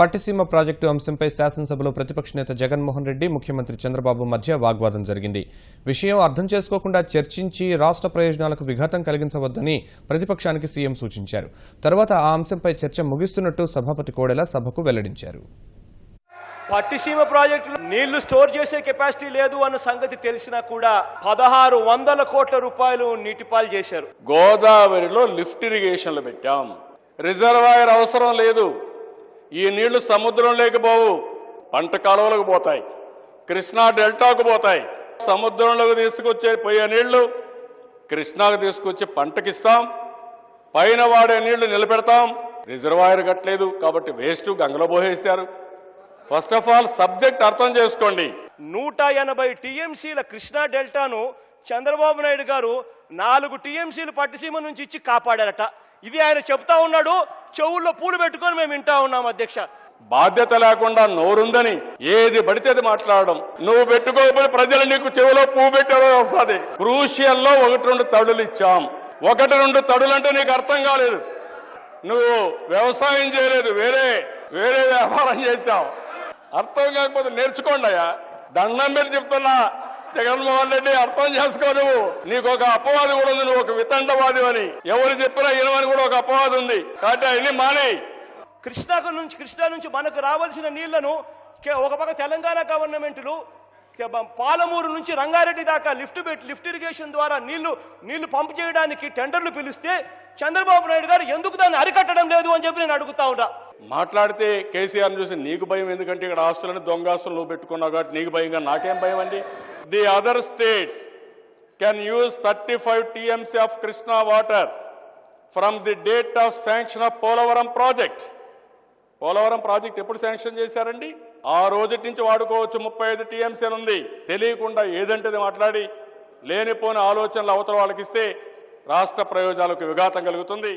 Pattiseema project అంశంపై శాసనసభలో ప్రతిపక్ష నేత జగన్మోహన్ రెడ్డి ముఖ్యమంత్రి చంద్రబాబు మధ్య వాగ్వాదం జరిగింది. విషయం అర్థం చేసుకోకుండా చర్చించి రాష్ట్ర ప్రయోజనాలకు విఘాతం కలిగించవద్దని ప్రతిపక్షానికి సీఎం సూచించారు. తర్వాత ఆ అంశంపై చర్చ ముగిస్తున్నట్టు సభాపతి కోడెల సభకు వెల్లడించారు. పట్టిసీమ ప్రాజెక్టులో నీళ్ళు స్టోర్ చేసే కెపాసిటీ లేదు అన్న సంగతి తెలిసినా కూడా పదహారు వందల కోట్ల రూపాయలు నీటిపాలు చేశారు. గోదావరిలో లిఫ్ట్ ఇరిగేషన్లు పెట్టాం. రిజర్వాయర్ అవసరం లేదు. ఈ నీళ్ళు సముద్రంలోకి పోవు. పంట కాలువలకు పోతాయి. కృష్ణా డెల్టాకు పోతాయి. సముద్రంలోకి తీసుకొచ్చే పోయే నీళ్ళు కృష్ణాకు తీసుకొచ్చి పంటకిస్తాం. పైన వాడే నీళ్ళు నిలబెడతాం. రిజర్వాయర్ కట్టలేదు కాబట్టి వేస్ట్ గంగలో పోసేశారు. ఫస్ట్ ఆఫ్ ఆల్ సబ్జెక్ట్ అర్థం చేసుకోండి. నూట ఎనభై టీఎంసీల కృష్ణా డెల్టాను చంద్రబాబు నాయుడు గారు నాలుగు టీఎంసీలు పట్టిసీమ నుంచి ఇచ్చి కాపాడారట. ఇది ఆయన చెప్తా ఉన్నాడు చెవుల్లో పూలు పెట్టుకొని మేము వింటా ఉన్నాం అధ్యక్ష. బాధ్యత లేకుండా నోరుందని ఏది పడితే అది మాట్లాడడం. నువ్వు పెట్టుకోకపోతే ప్రజలు నీకు చెవిలో పువ్వు పెట్టారో వస్తుంది. క్రూషియల్లో ఒకటి రెండు తడులు ఇచ్చాం. ఒకటి రెండు తడులు అంటే నీకు అర్థం కాలేదు. నువ్వు వ్యవసాయం చేయలేదు వేరే వేరే వ్యాపారం చేశావు. అర్థం కాకపోతే నేర్చుకోండి అయ్యా. దండం పెట్టి చెప్తున్నా. జగన్మోహన్ రెడ్డి అర్థం చేసుకో నువ్వు. నీకు ఒక అపవాది కూడా ఉంది నువ్వు ఒక వితండవాది అని. ఎవరు చెప్పినా ఇనవని కూడా ఒక అపవాది ఉంది. కాబట్టి అవన్నీ మానేయి. కృష్ణాకు నుంచి కృష్ణా నుంచి మనకు రావాల్సిన నీళ్ళను ఒక పక్క తెలంగాణ గవర్నమెంట్లు పాలమూరు నుంచి రంగారెడ్డి దాకా లిఫ్ట్ పెట్టి లిఫ్ట్ ఇరిగేషన్ ద్వారా నీళ్ళు నీళ్ళు పంప్ చేయడానికి టెండర్లు పిలిస్తే చంద్రబాబు నాయుడు గారు ఎందుకు దాన్ని అరికట్టడం లేదు అని చెప్పి నేను అడుగుతా ఉంటా మాట్లాడితే కేసీఆర్ని చూసి నీకు భయం ఎందుకంటే ఇక్కడ ఆస్తులను దొంగ ఆస్తులు నువ్వు పెట్టుకున్నావు కాబట్టి నీకు భయంగా నాకేం భయం అండి? The other states can use thirty five TMC of Krishna water from the date of sanction of Polavaram project Polavaram project ఎప్పుడు శాంక్షన్ చేశారండి? ఆ రోజు నుంచి వాడుకోవచ్చు ముప్పై ఐదు టీఎంసీలు ఉంది. తెలియకుండా ఏదంటేది మాట్లాడి లేనిపోని ఆలోచనలు అవతల వాళ్ళకి ఇస్తే రాష్ట్ర ప్రయోజనాలకు విఘాతం కలుగుతుంది.